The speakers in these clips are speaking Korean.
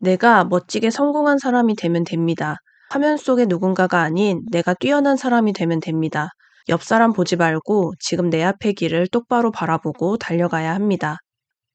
내가 멋지게 성공한 사람이 되면 됩니다. 화면 속의 누군가가 아닌 내가 뛰어난 사람이 되면 됩니다. 옆 사람 보지 말고 지금 내 앞의 길을 똑바로 바라보고 달려가야 합니다.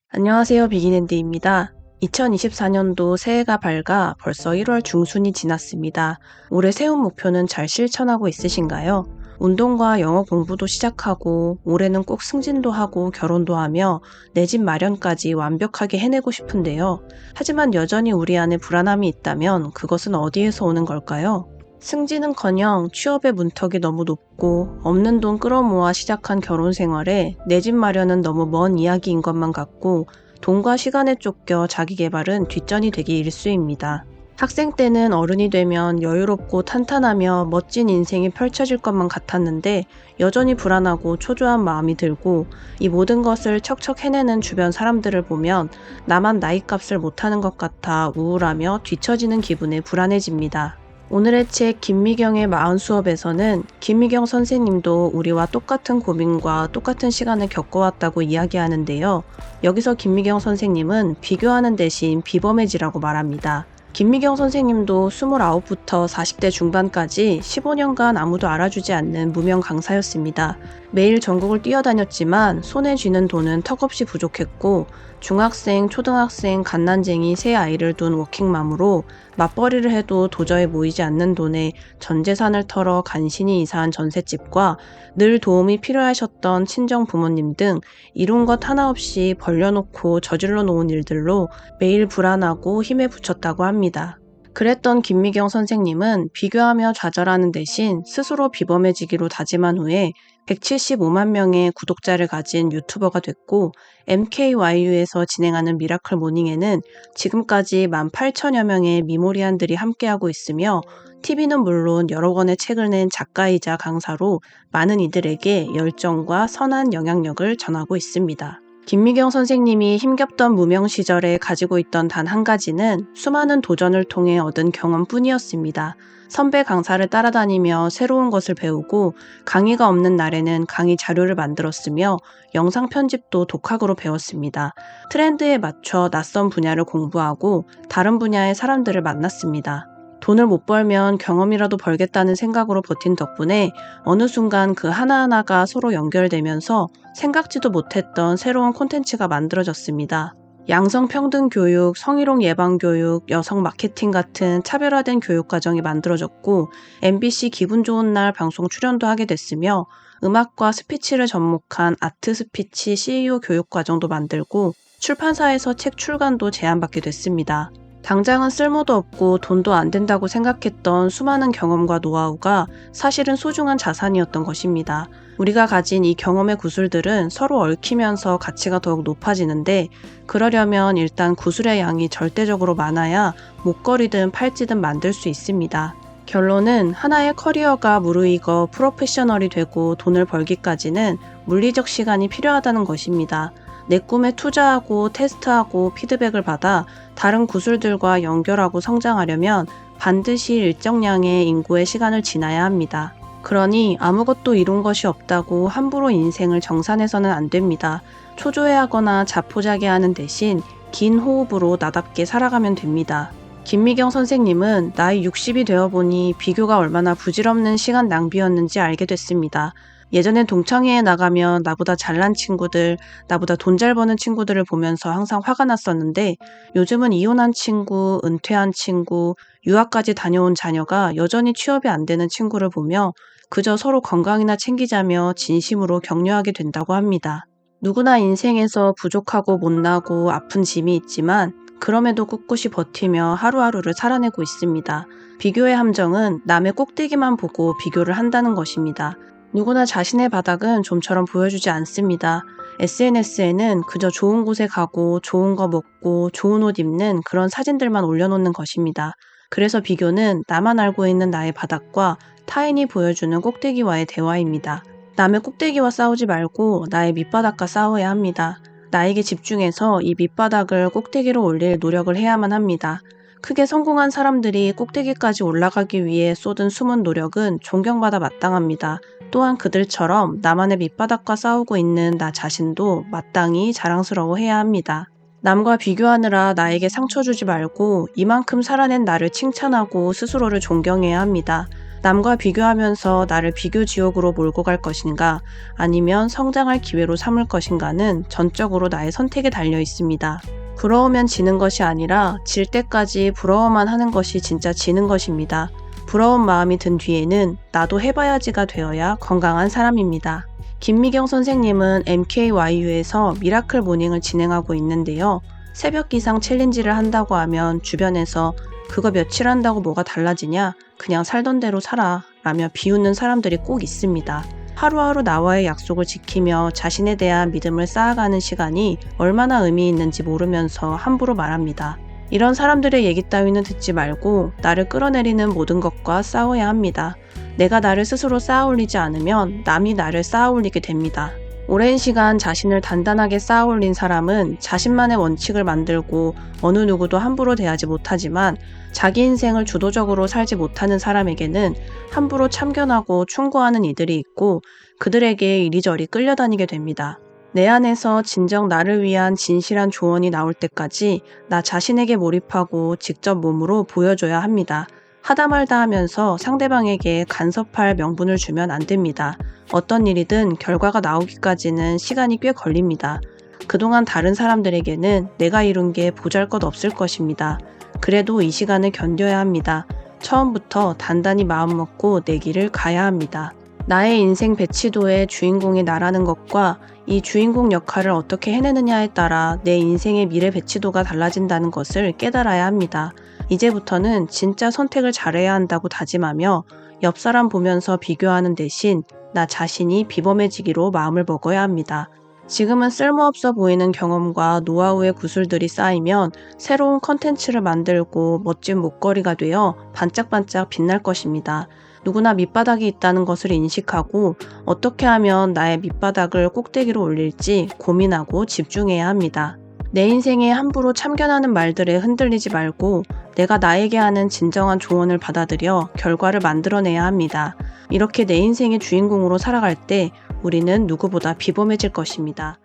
안녕하세요. 비긴앤디입니다. 2024년도 새해가 밝아 벌써 1월 중순이 지났습니다. 올해 세운 목표는 잘 실천하고 있으신가요? 운동과 영어 공부도 시작하고 올해는 꼭 승진도 하고 결혼도 하며 내 집 마련까지 완벽하게 해내고 싶은데요. 하지만 여전히 우리 안에 불안함이 있다면 그것은 어디에서 오는 걸까요? 승진은커녕 취업의 문턱이 너무 높고 없는 돈 끌어모아 시작한 결혼 생활에 내 집 마련은 너무 먼 이야기인 것만 같고 돈과 시간에 쫓겨 자기 개발은 뒷전이 되기 일쑤입니다. 학생 때는 어른이 되면 여유롭고 탄탄하며 멋진 인생이 펼쳐질 것만 같았는데 여전히 불안하고 초조한 마음이 들고 이 모든 것을 척척 해내는 주변 사람들을 보면 나만 나이값을 못하는 것 같아 우울하며 뒤처지는 기분에 불안해집니다. 오늘의 책 김미경의 마흔 수업에서는 김미경 선생님도 우리와 똑같은 고민과 똑같은 시간을 겪어왔다고 이야기하는데요. 여기서 김미경 선생님은 비교하는 대신 비범해지라고 말합니다. 김미경 선생님도 29부터 40대 중반까지 15년간 아무도 알아주지 않는 무명 강사였습니다. 매일 전국을 뛰어다녔지만 손에 쥐는 돈은 턱없이 부족했고 중학생, 초등학생, 갓난쟁이 세 아이를 둔 워킹맘으로 맞벌이를 해도 도저히 모이지 않는 돈에 전 재산을 털어 간신히 이사한 전셋집과 늘 도움이 필요하셨던 친정 부모님 등 이룬 것 하나 없이 벌려놓고 저질러 놓은 일들로 매일 불안하고 힘에 부쳤다고 합니다. 그랬던 김미경 선생님은 비교하며 좌절하는 대신 스스로 비범해지기로 다짐한 후에 175만 명의 구독자를 가진 유튜버가 됐고 MKYU에서 진행하는 미라클 모닝에는 지금까지 18,000여 명의 미모리안들이 함께하고 있으며 TV는 물론 여러 권의 책을 낸 작가이자 강사로 많은 이들에게 열정과 선한 영향력을 전하고 있습니다. 김미경 선생님이 힘겹던 무명 시절에 가지고 있던 단 한 가지는 수많은 도전을 통해 얻은 경험뿐이었습니다. 선배 강사를 따라다니며 새로운 것을 배우고 강의가 없는 날에는 강의 자료를 만들었으며 영상 편집도 독학으로 배웠습니다. 트렌드에 맞춰 낯선 분야를 공부하고 다른 분야의 사람들을 만났습니다. 돈을 못 벌면 경험이라도 벌겠다는 생각으로 버틴 덕분에 어느 순간 그 하나하나가 서로 연결되면서 생각지도 못했던 새로운 콘텐츠가 만들어졌습니다. 양성평등 교육, 성희롱 예방 교육, 여성 마케팅 같은 차별화된 교육 과정이 만들어졌고 MBC 기분 좋은 날 방송 출연도 하게 됐으며 음악과 스피치를 접목한 아트 스피치 CEO 교육 과정도 만들고 출판사에서 책 출간도 제안받게 됐습니다. 당장은 쓸모도 없고 돈도 안 된다고 생각했던 수많은 경험과 노하우가 사실은 소중한 자산이었던 것입니다. 우리가 가진 이 경험의 구슬들은 서로 얽히면서 가치가 더욱 높아지는데 그러려면 일단 구슬의 양이 절대적으로 많아야 목걸이든 팔찌든 만들 수 있습니다. 결론은 하나의 커리어가 무르익어 프로페셔널이 되고 돈을 벌기까지는 물리적 시간이 필요하다는 것입니다. 내 꿈에 투자하고 테스트하고 피드백을 받아 다른 구슬들과 연결하고 성장하려면 반드시 일정량의 인구의 시간을 지나야 합니다. 그러니 아무것도 이룬 것이 없다고 함부로 인생을 정산해서는 안 됩니다. 초조해하거나 자포자기하는 대신 긴 호흡으로 나답게 살아가면 됩니다. 김미경 선생님은 나이 60이 되어 보니 비교가 얼마나 부질없는 시간 낭비였는지 알게 됐습니다. 예전엔 동창회에 나가면 나보다 잘난 친구들, 나보다 돈 잘 버는 친구들을 보면서 항상 화가 났었는데 요즘은 이혼한 친구, 은퇴한 친구, 유학까지 다녀온 자녀가 여전히 취업이 안 되는 친구를 보며 그저 서로 건강이나 챙기자며 진심으로 격려하게 된다고 합니다. 누구나 인생에서 부족하고 못나고 아픈 짐이 있지만 그럼에도 꿋꿋이 버티며 하루하루를 살아내고 있습니다. 비교의 함정은 남의 꼭대기만 보고 비교를 한다는 것입니다. 누구나 자신의 바닥은 좀처럼 보여주지 않습니다. SNS에는 그저 좋은 곳에 가고 좋은 거 먹고 좋은 옷 입는 그런 사진들만 올려놓는 것입니다. 그래서 비교는 나만 알고 있는 나의 바닥과 타인이 보여주는 꼭대기와의 대화입니다. 남의 꼭대기와 싸우지 말고 나의 밑바닥과 싸워야 합니다. 나에게 집중해서 이 밑바닥을 꼭대기로 올릴 노력을 해야만 합니다. 크게 성공한 사람들이 꼭대기까지 올라가기 위해 쏟은 숨은 노력은 존경받아 마땅합니다. 또한 그들처럼 나만의 밑바닥과 싸우고 있는 나 자신도 마땅히 자랑스러워 해야 합니다. 남과 비교하느라 나에게 상처 주지 말고 이만큼 살아낸 나를 칭찬하고 스스로를 존경해야 합니다. 남과 비교하면서 나를 비교 지옥으로 몰고 갈 것인가 아니면 성장할 기회로 삼을 것인가는 전적으로 나의 선택에 달려 있습니다. 부러우면 지는 것이 아니라 질 때까지 부러워만 하는 것이 진짜 지는 것입니다. 부러운 마음이 든 뒤에는 나도 해봐야지가 되어야 건강한 사람입니다. 김미경 선생님은 MKYU에서 미라클 모닝을 진행하고 있는데요. 새벽 기상 챌린지를 한다고 하면 주변에서 그거 며칠 한다고 뭐가 달라지냐? 그냥 살던 대로 살아. 라며 비웃는 사람들이 꼭 있습니다. 하루하루 나와의 약속을 지키며 자신에 대한 믿음을 쌓아가는 시간이 얼마나 의미 있는지 모르면서 함부로 말합니다. 이런 사람들의 얘기 따위는 듣지 말고 나를 끌어내리는 모든 것과 싸워야 합니다. 내가 나를 스스로 쌓아 올리지 않으면 남이 나를 쌓아 올리게 됩니다. 오랜 시간 자신을 단단하게 쌓아 올린 사람은 자신만의 원칙을 만들고 어느 누구도 함부로 대하지 못하지만 자기 인생을 주도적으로 살지 못하는 사람에게는 함부로 참견하고 충고하는 이들이 있고 그들에게 이리저리 끌려다니게 됩니다. 내 안에서 진정 나를 위한 진실한 조언이 나올 때까지 나 자신에게 몰입하고 직접 몸으로 보여줘야 합니다. 하다 말다 하면서 상대방에게 간섭할 명분을 주면 안 됩니다. 어떤 일이든 결과가 나오기까지는 시간이 꽤 걸립니다. 그동안 다른 사람들에게는 내가 이룬 게 보잘 것 없을 것입니다. 그래도 이 시간을 견뎌야 합니다. 처음부터 단단히 마음먹고 내 길을 가야 합니다. 나의 인생 배치도의 주인공이 나라는 것과 이 주인공 역할을 어떻게 해내느냐에 따라 내 인생의 미래 배치도가 달라진다는 것을 깨달아야 합니다. 이제부터는 진짜 선택을 잘해야 한다고 다짐하며 옆 사람 보면서 비교하는 대신 나 자신이 비범해지기로 마음을 먹어야 합니다. 지금은 쓸모없어 보이는 경험과 노하우의 구슬들이 쌓이면 새로운 컨텐츠를 만들고 멋진 목걸이가 되어 반짝반짝 빛날 것입니다. 누구나 밑바닥이 있다는 것을 인식하고 어떻게 하면 나의 밑바닥을 꼭대기로 올릴지 고민하고 집중해야 합니다. 내 인생에 함부로 참견하는 말들에 흔들리지 말고 내가 나에게 하는 진정한 조언을 받아들여 결과를 만들어내야 합니다. 이렇게 내 인생의 주인공으로 살아갈 때 우리는 누구보다 비범해질 것입니다.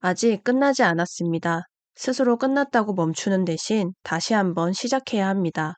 아직 끝나지 않았습니다. 스스로 끝났다고 멈추는 대신 다시 한번 시작해야 합니다.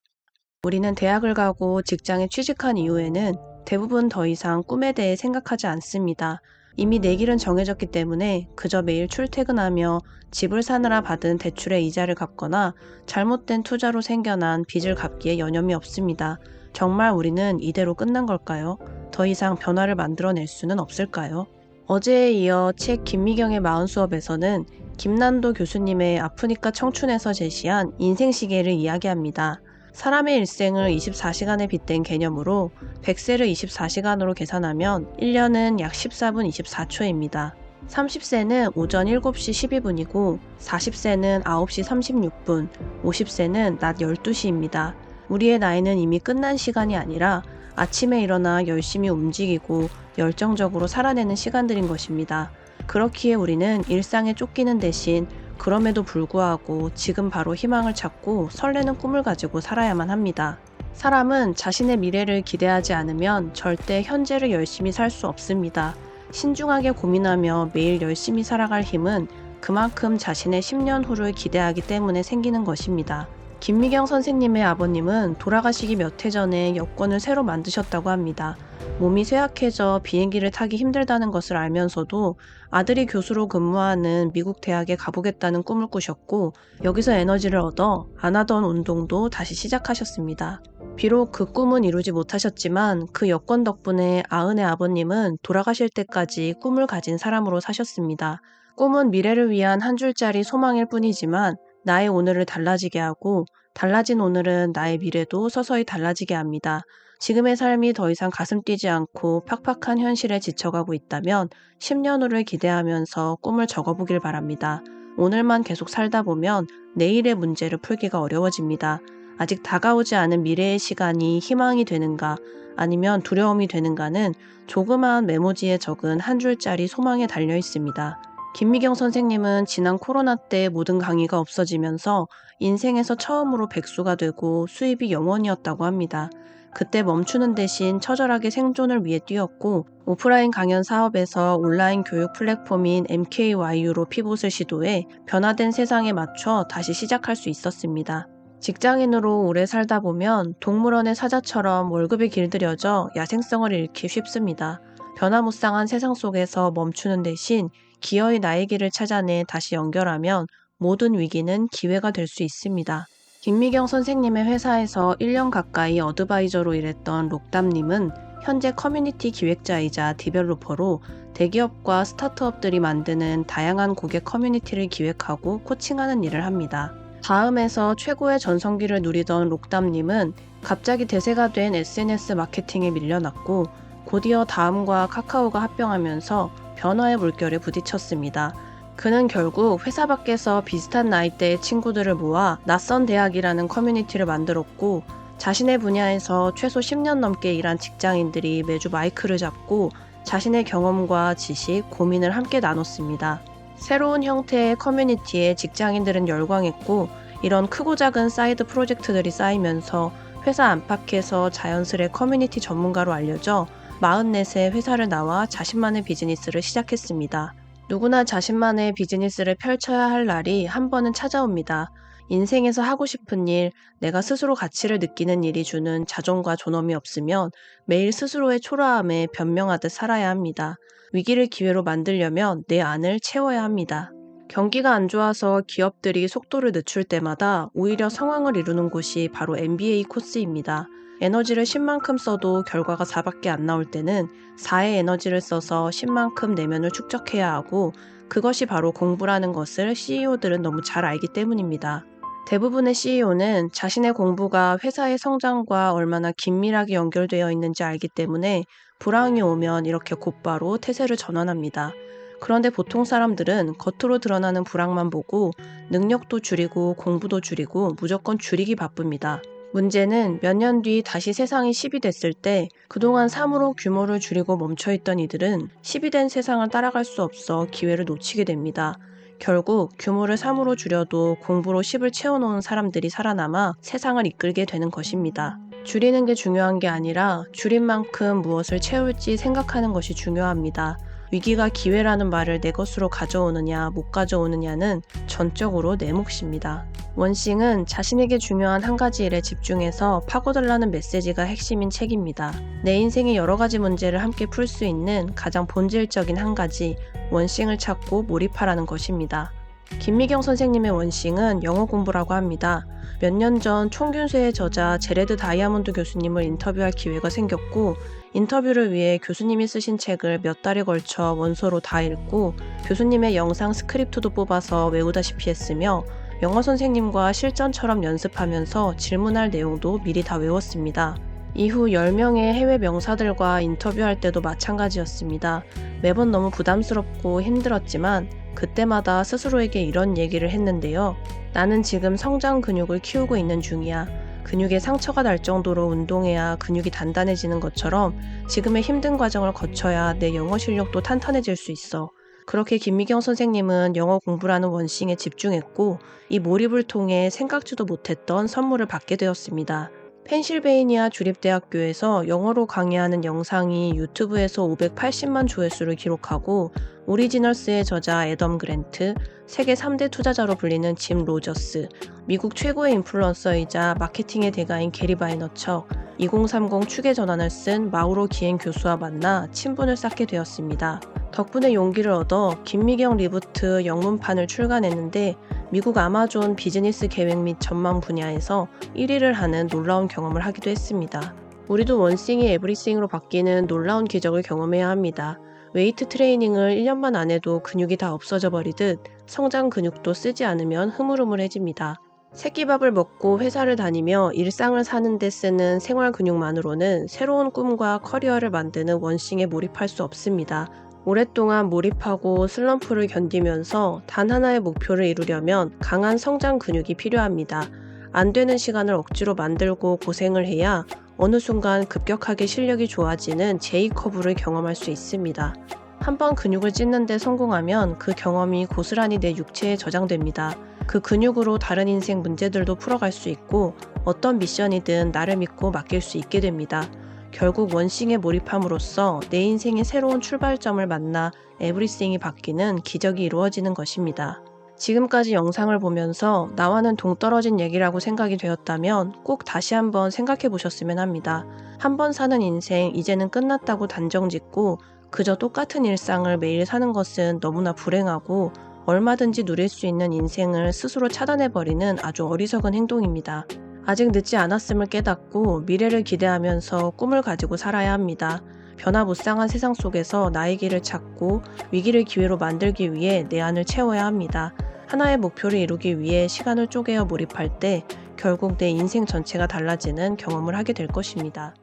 우리는 대학을 가고 직장에 취직한 이후에는 대부분 더 이상 꿈에 대해 생각하지 않습니다. 이미 내 길은 정해졌기 때문에 그저 매일 출퇴근하며 집을 사느라 받은 대출의 이자를 갚거나 잘못된 투자로 생겨난 빚을 갚기에 여념이 없습니다. 정말 우리는 이대로 끝난 걸까요? 더 이상 변화를 만들어낼 수는 없을까요? 어제에 이어 책 김미경의 마흔 수업에서는 김난도 교수님의 아프니까 청춘에서 제시한 인생시계를 이야기합니다. 사람의 일생을 24시간에 빗댄 개념으로 100세를 24시간으로 계산하면 1년은 약 14분 24초입니다. 30세는 오전 7시 12분이고 40세는 9시 36분, 50세는 낮 12시입니다. 우리의 나이는 이미 끝난 시간이 아니라 아침에 일어나 열심히 움직이고 열정적으로 살아내는 시간들인 것입니다. 그렇기에 우리는 일상에 쫓기는 대신 그럼에도 불구하고 지금 바로 희망을 찾고 설레는 꿈을 가지고 살아야만 합니다. 사람은 자신의 미래를 기대하지 않으면 절대 현재를 열심히 살 수 없습니다. 신중하게 고민하며 매일 열심히 살아갈 힘은 그만큼 자신의 10년 후를 기대하기 때문에 생기는 것입니다. 김미경 선생님의 아버님은 돌아가시기 몇 해 전에 여권을 새로 만드셨다고 합니다. 몸이 쇠약해져 비행기를 타기 힘들다는 것을 알면서도 아들이 교수로 근무하는 미국 대학에 가보겠다는 꿈을 꾸셨고 여기서 에너지를 얻어 안 하던 운동도 다시 시작하셨습니다. 비록 그 꿈은 이루지 못하셨지만 그 여권 덕분에 아은의 아버님은 돌아가실 때까지 꿈을 가진 사람으로 사셨습니다. 꿈은 미래를 위한 한 줄짜리 소망일 뿐이지만 나의 오늘을 달라지게 하고 달라진 오늘은 나의 미래도 서서히 달라지게 합니다. 지금의 삶이 더 이상 가슴 뛰지 않고 팍팍한 현실에 지쳐가고 있다면 10년 후를 기대하면서 꿈을 적어보길 바랍니다. 오늘만 계속 살다 보면 내일의 문제를 풀기가 어려워집니다. 아직 다가오지 않은 미래의 시간이 희망이 되는가 아니면 두려움이 되는가는 조그마한 메모지에 적은 한 줄짜리 소망에 달려 있습니다. 김미경 선생님은 지난 코로나 때 모든 강의가 없어지면서 인생에서 처음으로 백수가 되고 수입이 영원이었다고 합니다. 그때 멈추는 대신 처절하게 생존을 위해 뛰었고 오프라인 강연 사업에서 온라인 교육 플랫폼인 MKYU로 피봇을 시도해 변화된 세상에 맞춰 다시 시작할 수 있었습니다. 직장인으로 오래 살다 보면 동물원의 사자처럼 월급이 길들여져 야생성을 잃기 쉽습니다. 변화무쌍한 세상 속에서 멈추는 대신 기어이 나의 길을 찾아내 다시 연결하면 모든 위기는 기회가 될 수 있습니다. 김미경 선생님의 회사에서 1년 가까이 어드바이저로 일했던 록담님은 현재 커뮤니티 기획자이자 디벨로퍼로 대기업과 스타트업들이 만드는 다양한 고객 커뮤니티를 기획하고 코칭하는 일을 합니다. 다음에서 최고의 전성기를 누리던 록담님은 갑자기 대세가 된 SNS 마케팅에 밀려났고 곧이어 다음과 카카오가 합병하면서 변화의 물결에 부딪혔습니다. 그는 결국 회사 밖에서 비슷한 나이대의 친구들을 모아 낯선 대학이라는 커뮤니티를 만들었고 자신의 분야에서 최소 10년 넘게 일한 직장인들이 매주 마이크를 잡고 자신의 경험과 지식, 고민을 함께 나눴습니다. 새로운 형태의 커뮤니티에 직장인들은 열광했고 이런 크고 작은 사이드 프로젝트들이 쌓이면서 회사 안팎에서 자연스레 커뮤니티 전문가로 알려져 44세 회사를 나와 자신만의 비즈니스를 시작했습니다. 누구나 자신만의 비즈니스를 펼쳐야 할 날이 한 번은 찾아옵니다. 인생에서 하고 싶은 일, 내가 스스로 가치를 느끼는 일이 주는 자존과 존엄이 없으면 매일 스스로의 초라함에 변명하듯 살아야 합니다. 위기를 기회로 만들려면 내 안을 채워야 합니다. 경기가 안 좋아서 기업들이 속도를 늦출 때마다 오히려 상황을 이루는 곳이 바로 MBA 코스입니다. 에너지를 10만큼 써도 결과가 4밖에 안 나올 때는 4의 에너지를 써서 10만큼 내면을 축적해야 하고 그것이 바로 공부라는 것을 CEO들은 너무 잘 알기 때문입니다. 대부분의 CEO는 자신의 공부가 회사의 성장과 얼마나 긴밀하게 연결되어 있는지 알기 때문에 불황이 오면 이렇게 곧바로 태세를 전환합니다. 그런데 보통 사람들은 겉으로 드러나는 불황만 보고 능력도 줄이고 공부도 줄이고 무조건 줄이기 바쁩니다. 문제는 몇 년 뒤 다시 세상이 10이 됐을 때 그동안 3으로 규모를 줄이고 멈춰있던 이들은 10이 된 세상을 따라갈 수 없어 기회를 놓치게 됩니다. 결국 규모를 3으로 줄여도 공부로 10을 채워놓은 사람들이 살아남아 세상을 이끌게 되는 것입니다. 줄이는 게 중요한 게 아니라 줄인 만큼 무엇을 채울지 생각하는 것이 중요합니다. 위기가 기회라는 말을 내 것으로 가져오느냐 못 가져오느냐는 전적으로 내 몫입니다. 원싱은 자신에게 중요한 한 가지 일에 집중해서 파고들라는 메시지가 핵심인 책입니다. 내 인생의 여러 가지 문제를 함께 풀 수 있는 가장 본질적인 한 가지, 원싱을 찾고 몰입하라는 것입니다. 김미경 선생님의 원싱은 영어 공부라고 합니다. 몇 년 전 총균세의 저자 제레드 다이아몬드 교수님을 인터뷰할 기회가 생겼고 인터뷰를 위해 교수님이 쓰신 책을 몇 달에 걸쳐 원서로 다 읽고 교수님의 영상 스크립트도 뽑아서 외우다시피 했으며 영어 선생님과 실전처럼 연습하면서 질문할 내용도 미리 다 외웠습니다. 이후 10명의 해외 명사들과 인터뷰할 때도 마찬가지였습니다. 매번 너무 부담스럽고 힘들었지만 그때마다 스스로에게 이런 얘기를 했는데요. 나는 지금 성장 근육을 키우고 있는 중이야. 근육에 상처가 날 정도로 운동해야 근육이 단단해지는 것처럼 지금의 힘든 과정을 거쳐야 내 영어 실력도 탄탄해질 수 있어. 그렇게 김미경 선생님은 영어 공부라는 원싱에 집중했고 이 몰입을 통해 생각지도 못했던 선물을 받게 되었습니다. 펜실베이니아 주립대학교에서 영어로 강의하는 영상이 유튜브에서 580만 조회수를 기록하고 오리지널스의 저자 애덤 그랜트, 세계 3대 투자자로 불리는 짐 로저스, 미국 최고의 인플루언서이자 마케팅의 대가인 게리 바이너처, 2030 축의 전환을 쓴 마우로 기행 교수와 만나 친분을 쌓게 되었습니다. 덕분에 용기를 얻어 김미경 리부트 영문판을 출간했는데 미국 아마존 비즈니스 계획 및 전망 분야에서 1위를 하는 놀라운 경험을 하기도 했습니다. 우리도 원싱이 에브리싱으로 바뀌는 놀라운 기적을 경험해야 합니다. 웨이트 트레이닝을 1년만 안 해도 근육이 다 없어져 버리듯 성장 근육도 쓰지 않으면 흐물흐물해집니다. 새끼밥을 먹고 회사를 다니며 일상을 사는데 쓰는 생활 근육만으로는 새로운 꿈과 커리어를 만드는 원싱에 몰입할 수 없습니다. 오랫동안 몰입하고 슬럼프를 견디면서 단 하나의 목표를 이루려면 강한 성장 근육이 필요합니다. 안 되는 시간을 억지로 만들고 고생을 해야 어느 순간 급격하게 실력이 좋아지는 J커브를 경험할 수 있습니다. 한번 근육을 찢는데 성공하면 그 경험이 고스란히 내 육체에 저장됩니다. 그 근육으로 다른 인생 문제들도 풀어갈 수 있고 어떤 미션이든 나를 믿고 맡길 수 있게 됩니다. 결국 원싱에 몰입함으로써 내 인생의 새로운 출발점을 만나 에브리싱이 바뀌는 기적이 이루어지는 것입니다. 지금까지 영상을 보면서 나와는 동떨어진 얘기라고 생각이 되었다면 꼭 다시 한번 생각해 보셨으면 합니다. 한 번 사는 인생 이제는 끝났다고 단정 짓고 그저 똑같은 일상을 매일 사는 것은 너무나 불행하고 얼마든지 누릴 수 있는 인생을 스스로 차단해버리는 아주 어리석은 행동입니다. 아직 늦지 않았음을 깨닫고 미래를 기대하면서 꿈을 가지고 살아야 합니다. 변화무쌍한 세상 속에서 나의 길을 찾고 위기를 기회로 만들기 위해 내 안을 채워야 합니다. 하나의 목표를 이루기 위해 시간을 쪼개어 몰입할 때 결국 내 인생 전체가 달라지는 경험을 하게 될 것입니다.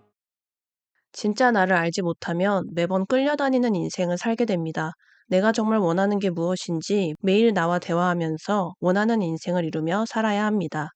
진짜 나를 알지 못하면 매번 끌려다니는 인생을 살게 됩니다. 내가 정말 원하는 게 무엇인지 매일 나와 대화하면서 원하는 인생을 이루며 살아야 합니다.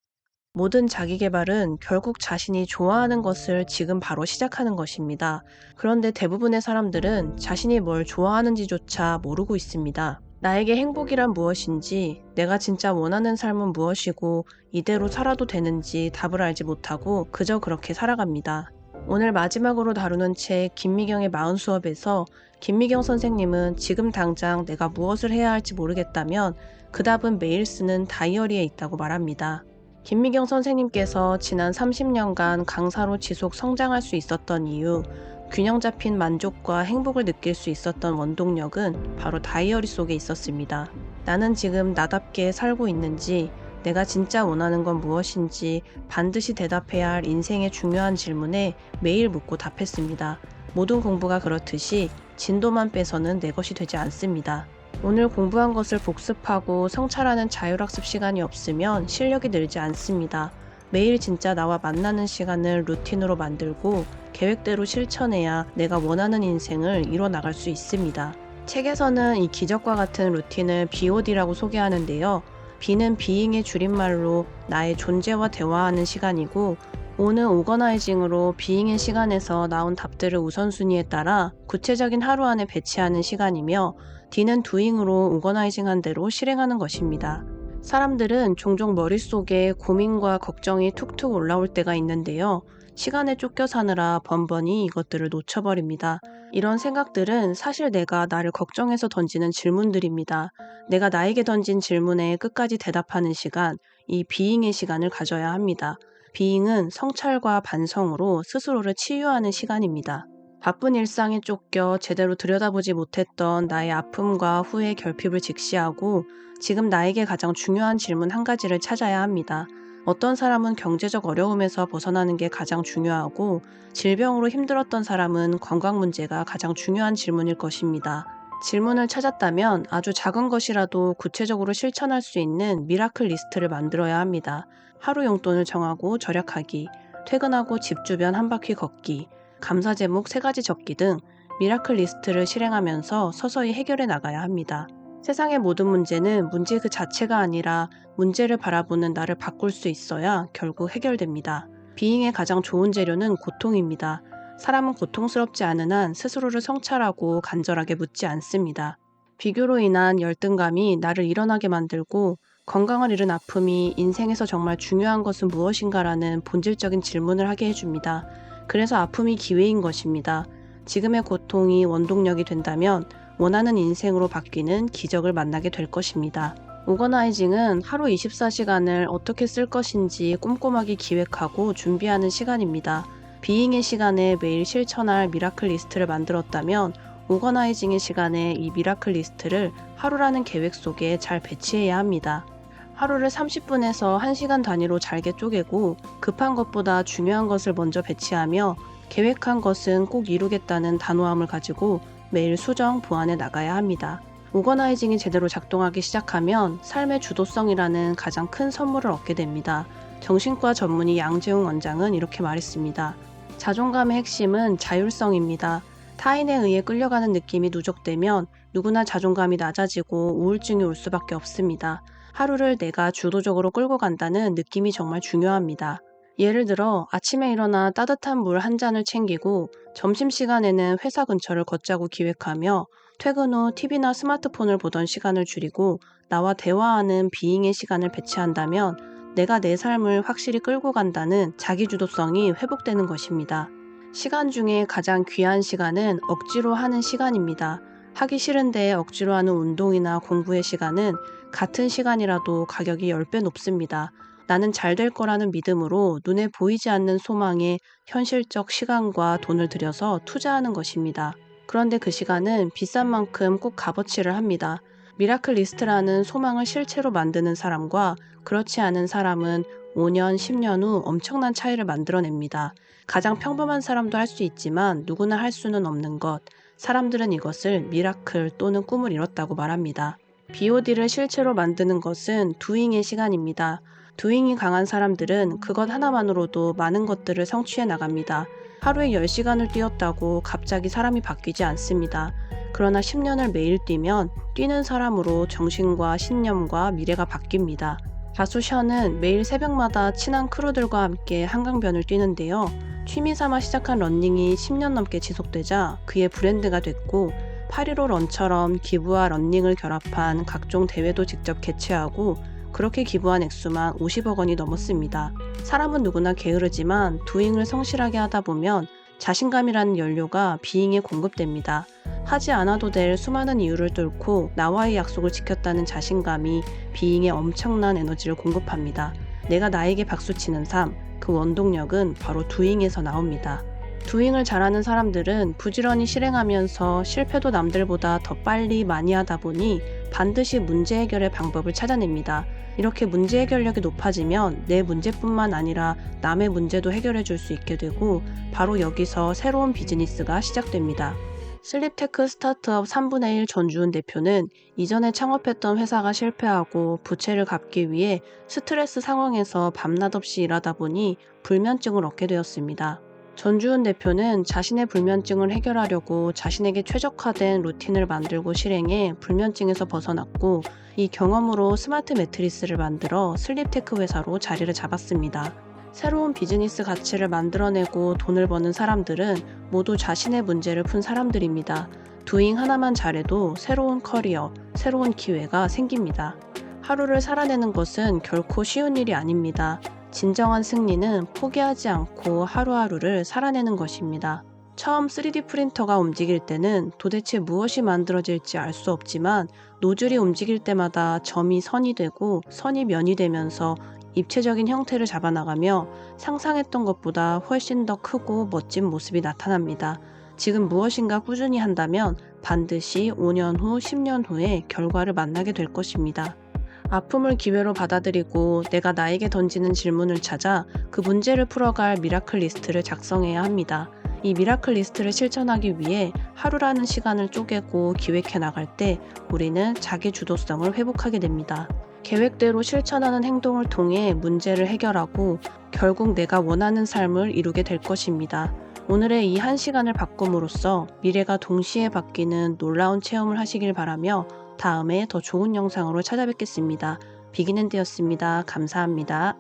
모든 자기 개발은 결국 자신이 좋아하는 것을 지금 바로 시작하는 것입니다. 그런데 대부분의 사람들은 자신이 뭘 좋아하는지조차 모르고 있습니다. 나에게 행복이란 무엇인지, 내가 진짜 원하는 삶은 무엇이고, 이대로 살아도 되는지 답을 알지 못하고 그저 그렇게 살아갑니다. 오늘 마지막으로 다루는 책 김미경의 마흔 수업에서 김미경 선생님은 지금 당장 내가 무엇을 해야 할지 모르겠다면 그 답은 매일 쓰는 다이어리에 있다고 말합니다. 김미경 선생님께서 지난 30년간 강사로 지속 성장할 수 있었던 이유, 균형 잡힌 만족과 행복을 느낄 수 있었던 원동력은 바로 다이어리 속에 있었습니다. 나는 지금 나답게 살고 있는지, 내가 진짜 원하는 건 무엇인지 반드시 대답해야 할 인생의 중요한 질문에 매일 묻고 답했습니다. 모든 공부가 그렇듯이 진도만 빼서는 내 것이 되지 않습니다. 오늘 공부한 것을 복습하고 성찰하는 자율학습 시간이 없으면 실력이 늘지 않습니다. 매일 진짜 나와 만나는 시간을 루틴으로 만들고 계획대로 실천해야 내가 원하는 인생을 이뤄 나갈 수 있습니다. 책에서는 이 기적과 같은 루틴을 BOD라고 소개하는데요. B는 비잉의 줄임말로 나의 존재와 대화하는 시간이고 오는 오거나이징으로 비잉의 시간에서 나온 답들을 우선순위에 따라 구체적인 하루 안에 배치하는 시간이며 D는 두잉으로 오거나이징한 대로 실행하는 것입니다. 사람들은 종종 머릿속에 고민과 걱정이 툭툭 올라올 때가 있는데요. 시간에 쫓겨 사느라 번번이 이것들을 놓쳐버립니다. 이런 생각들은 사실 내가 나를 걱정해서 던지는 질문들입니다. 내가 나에게 던진 질문에 끝까지 대답하는 시간, 이 비잉의 시간을 가져야 합니다. 비잉은 성찰과 반성으로 스스로를 치유하는 시간입니다. 바쁜 일상에 쫓겨 제대로 들여다보지 못했던 나의 아픔과 후회 결핍을 직시하고 지금 나에게 가장 중요한 질문 한 가지를 찾아야 합니다. 어떤 사람은 경제적 어려움에서 벗어나는 게 가장 중요하고 질병으로 힘들었던 사람은 건강 문제가 가장 중요한 질문일 것입니다. 질문을 찾았다면 아주 작은 것이라도 구체적으로 실천할 수 있는 미라클 리스트를 만들어야 합니다. 하루 용돈을 정하고 절약하기, 퇴근하고 집 주변 한 바퀴 걷기, 감사 제목 세 가지 적기 등 미라클 리스트를 실행하면서 서서히 해결해 나가야 합니다. 세상의 모든 문제는 문제 그 자체가 아니라 문제를 바라보는 나를 바꿀 수 있어야 결국 해결됩니다. 비잉의 가장 좋은 재료는 고통입니다. 사람은 고통스럽지 않은 한 스스로를 성찰하고 간절하게 묻지 않습니다. 비교로 인한 열등감이 나를 일어나게 만들고 건강을 잃은 아픔이 인생에서 정말 중요한 것은 무엇인가라는 본질적인 질문을 하게 해줍니다. 그래서 아픔이 기회인 것입니다. 지금의 고통이 원동력이 된다면 원하는 인생으로 바뀌는 기적을 만나게 될 것입니다. 오거나이징은 하루 24시간을 어떻게 쓸 것인지 꼼꼼하게 기획하고 준비하는 시간입니다. 비잉의 시간에 매일 실천할 미라클 리스트를 만들었다면 오거나이징의 시간에 이 미라클 리스트를 하루라는 계획 속에 잘 배치해야 합니다. 하루를 30분에서 1시간 단위로 잘게 쪼개고 급한 것보다 중요한 것을 먼저 배치하며 계획한 것은 꼭 이루겠다는 단호함을 가지고 매일 수정, 보완해 나가야 합니다. 오거나이징이 제대로 작동하기 시작하면 삶의 주도성이라는 가장 큰 선물을 얻게 됩니다. 정신과 전문의 양재웅 원장은 이렇게 말했습니다. 자존감의 핵심은 자율성입니다. 타인에 의해 끌려가는 느낌이 누적되면 누구나 자존감이 낮아지고 우울증이 올 수밖에 없습니다. 하루를 내가 주도적으로 끌고 간다는 느낌이 정말 중요합니다. 예를 들어 아침에 일어나 따뜻한 물 한 잔을 챙기고 점심시간에는 회사 근처를 걷자고 기획하며 퇴근 후 TV나 스마트폰을 보던 시간을 줄이고 나와 대화하는 비잉의 시간을 배치한다면 내가 내 삶을 확실히 끌고 간다는 자기주도성이 회복되는 것입니다. 시간 중에 가장 귀한 시간은 억지로 하는 시간입니다. 하기 싫은데 억지로 하는 운동이나 공부의 시간은 같은 시간이라도 가격이 10배 높습니다. 나는 잘 될 거라는 믿음으로 눈에 보이지 않는 소망에 현실적 시간과 돈을 들여서 투자하는 것입니다. 그런데 그 시간은 비싼 만큼 꼭 값어치를 합니다. 미라클 리스트라는 소망을 실체로 만드는 사람과 그렇지 않은 사람은 5년, 10년 후 엄청난 차이를 만들어냅니다. 가장 평범한 사람도 할 수 있지만 누구나 할 수는 없는 것. 사람들은 이것을 미라클 또는 꿈을 이뤘다고 말합니다. BOD를 실체로 만드는 것은 두잉의 시간입니다. 두잉이 강한 사람들은 그것 하나만으로도 많은 것들을 성취해 나갑니다. 하루에 10시간을 뛰었다고 갑자기 사람이 바뀌지 않습니다. 그러나 10년을 매일 뛰면 뛰는 사람으로 정신과 신념과 미래가 바뀝니다. 가수 션은 매일 새벽마다 친한 크루들과 함께 한강변을 뛰는데요. 취미 삼아 시작한 런닝이 10년 넘게 지속되자 그의 브랜드가 됐고 8.15 런처럼 기부와 런닝을 결합한 각종 대회도 직접 개최하고 그렇게 기부한 액수만 50억 원이 넘었습니다. 사람은 누구나 게으르지만 두잉을 성실하게 하다 보면 자신감이라는 연료가 비잉에 공급됩니다. 하지 않아도 될 수많은 이유를 뚫고 나와의 약속을 지켰다는 자신감이 비잉에 엄청난 에너지를 공급합니다. 내가 나에게 박수치는 삶, 그 원동력은 바로 두잉에서 나옵니다. 두잉을 잘하는 사람들은 부지런히 실행하면서 실패도 남들보다 더 빨리 많이 하다 보니 반드시 문제 해결의 방법을 찾아냅니다. 이렇게 문제 해결력이 높아지면 내 문제뿐만 아니라 남의 문제도 해결해 줄 수 있게 되고 바로 여기서 새로운 비즈니스가 시작됩니다. 슬립테크 스타트업 3분의 1 전주은 대표는 이전에 창업했던 회사가 실패하고 부채를 갚기 위해 스트레스 상황에서 밤낮 없이 일하다 보니 불면증을 얻게 되었습니다. 전주은 대표는 자신의 불면증을 해결하려고 자신에게 최적화된 루틴을 만들고 실행해 불면증에서 벗어났고 이 경험으로 스마트 매트리스를 만들어 슬립테크 회사로 자리를 잡았습니다. 새로운 비즈니스 가치를 만들어내고 돈을 버는 사람들은 모두 자신의 문제를 푼 사람들입니다. 두잉 하나만 잘해도 새로운 커리어, 새로운 기회가 생깁니다. 하루를 살아내는 것은 결코 쉬운 일이 아닙니다. 진정한 승리는 포기하지 않고 하루하루를 살아내는 것입니다. 처음 3D 프린터가 움직일 때는 도대체 무엇이 만들어질지 알 수 없지만 노즐이 움직일 때마다 점이 선이 되고 선이 면이 되면서 입체적인 형태를 잡아나가며 상상했던 것보다 훨씬 더 크고 멋진 모습이 나타납니다. 지금 무엇인가 꾸준히 한다면 반드시 5년 후, 10년 후에 결과를 만나게 될 것입니다. 아픔을 기회로 받아들이고 내가 나에게 던지는 질문을 찾아 그 문제를 풀어갈 미라클 리스트를 작성해야 합니다. 이 미라클 리스트를 실천하기 위해 하루라는 시간을 쪼개고 기획해 나갈 때 우리는 자기 주도성을 회복하게 됩니다. 계획대로 실천하는 행동을 통해 문제를 해결하고 결국 내가 원하는 삶을 이루게 될 것입니다. 오늘의 이 한 시간을 바꿈으로써 미래가 동시에 바뀌는 놀라운 체험을 하시길 바라며 다음에 더 좋은 영상으로 찾아뵙겠습니다. 비기는 되었습니다. 감사합니다.